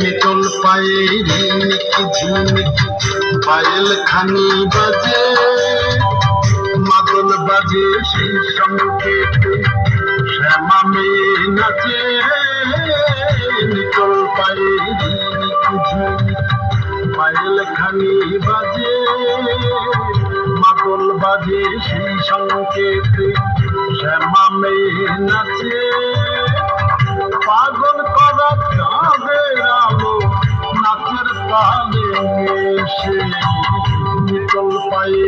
পিতল পায়ে ঝিমিকি পায়েল খানি বাজে। মাদল বাজে শ্যামা মেয়ে নাচে। নিকল পায়ে পায়েল খানি বাজে। বাজে সেই সংকেতে শ্যামা মেয়ে নাচে। পাগল করা চাঁদের আলো নাচের তালে এসে নিকল পায়ে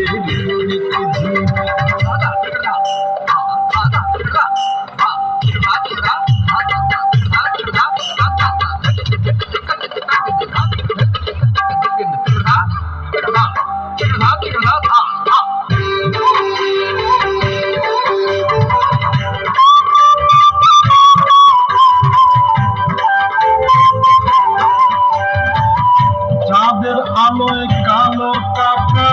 চাঁদের আলোয় কালো কাপা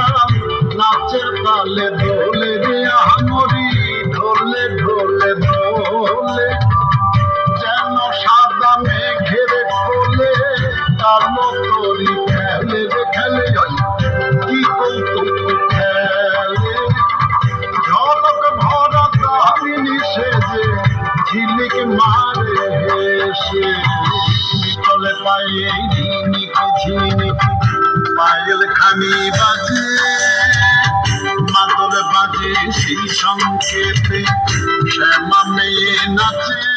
নাচের তালে ঢোলে রে আমরি ঢোলে ঢোলে ঢোলে। যেন সাদা মেঘের কোলে তার মতরি খেলে রে খেলে কি কৌতুক খেলে। ঝলক ভরা দামিনী সেজে ঝিলিক মারে হেসে নিকলে পায়ে ঝিনিকি পায়েল খানি বাজে মাদল বাজে সেই সংকেতে শ্যামা মেয়ে নাচে।